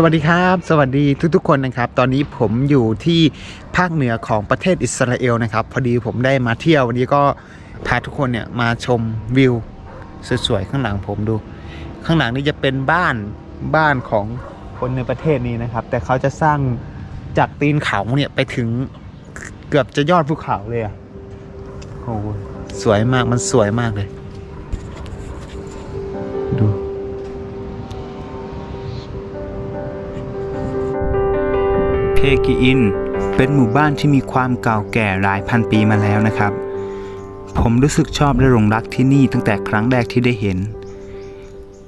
สวัสดีครับ สวัสดีทุกๆคนนะครับ ตอนนี้ผมอยู่ที่ภาคเหนือของประเทศอิสราเอลนะครับ พอดีผมได้มาเที่ยววันนี้ก็พาทุกคนเนี่ยมาชมวิวสวยๆข้างหลังผมดู ข้างหลังนี่จะเป็นบ้านบ้านของคนในประเทศนี้นะครับ แต่เขาจะสร้างจากตีนเขาเนี่ยไปถึงเกือบจะยอดภูเขาเลยอะโอ้โหสวยมากมันสวยมากเลย เพกิอิน เป็นหมู่บ้านที่มีความเก่าแก่หลายพันปีมาแล้วนะครับ ผมรู้สึกชอบและหลงรักที่นี่ตั้งแต่ครั้งแรกที่ได้เห็น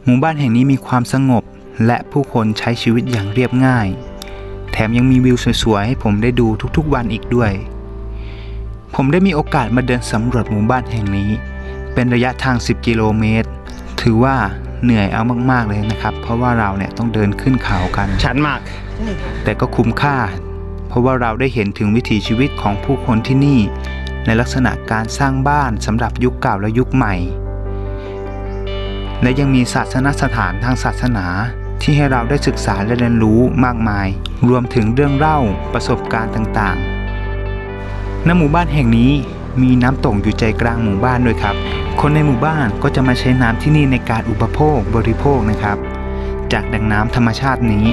หมู่บ้านแห่งนี้มีความสงบและผู้คนใช้ชีวิตอย่างเรียบง่าย แถมยังมีวิวสวยๆ ให้ผมได้ดูทุกๆวันอีกด้วย ผมได้มีโอกาสมาเดินสำรวจหมู่บ้านแห่งนี้ เป็นระยะทาง 10 กิโลเมตร ถือว่า เหนื่อยเอามาก ๆเลยนะครับ เพราะว่าเราเนี่ยต้องเดินขึ้นเขากัน ชันมาก แต่ก็คุ้มค่า เพราะว่าเราได้เห็นถึงวิถีชีวิตของผู้คนที่นี่ ในลักษณะการสร้างบ้านสำหรับยุคเก่าและยุคใหม่ และยังมีศาสนสถานทางศาสนาที่ให้เราได้ศึกษาและเรียนรู้มากมาย รวมถึงเรื่องเล่าประสบการณ์ต่างๆณหมู่บ้านแห่งนี้ มีน้ำตกอยู่ใจกลางหมู่บ้านด้วยครับ คนในหมู่บ้านก็จะมาใช้น้ำที่นี่ในการอุปโภคบริโภคนะครับ จากแหล่งน้ำธรรมชาตินี้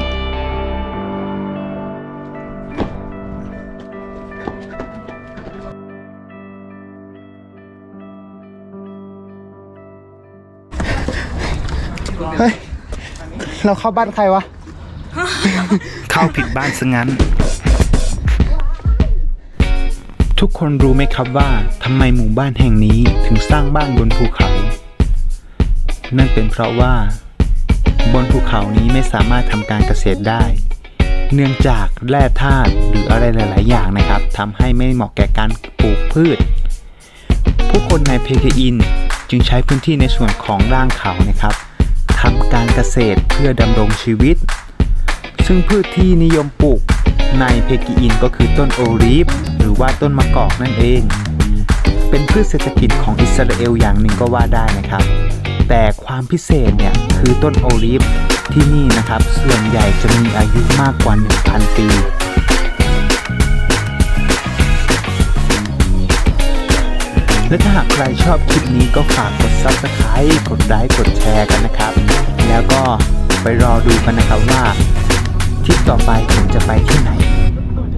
เฮ้ย เราเข้าบ้านใครวะ เข้าผิดบ้านซะงั้น ทุกคนรู้ไหมครับว่าทำไมหมู่บ้านแห่งนี้ถึงสร้างบ้านบนภูเขา นั่นเป็นเพราะว่า บนภูเขานี้ไม่สามารถทำการเกษตรได้ เนื่องจากแร่ธาตุหรืออะไรหลาย ๆ อย่างนะครับทำให้ไม่เหมาะแก่การปลูกพืช ผู้คนในเพเกอินจึงใช้พื้นที่ในส่วนของร่างเขานะครับทำการเกษตรเพื่อดำรงชีวิต ซึ่งพืชที่นิยมปลูกในเพกิอินก็คือต้นโอลีฟ รือว่าต้นมะกอกนั่นเอง เป็นพืชเศรษฐกิจของอิสราเอลอย่างหนึ่งก็ว่าได้นะครับ แต่ความพิเศษเนี่ยคือต้นโอลีฟที่นี่นะครับ ส่วนใหญ่จะมีอายุมากกว่า 1,000 ปีและถ้าหากใครชอบคลิปนี้ก็ฝากกด subscribe กดไลค์กดแชร์กันนะครับ แล้วก็ไปรอดูกันนะครับว่าทริปต่อไปผมจะไปที่ไหน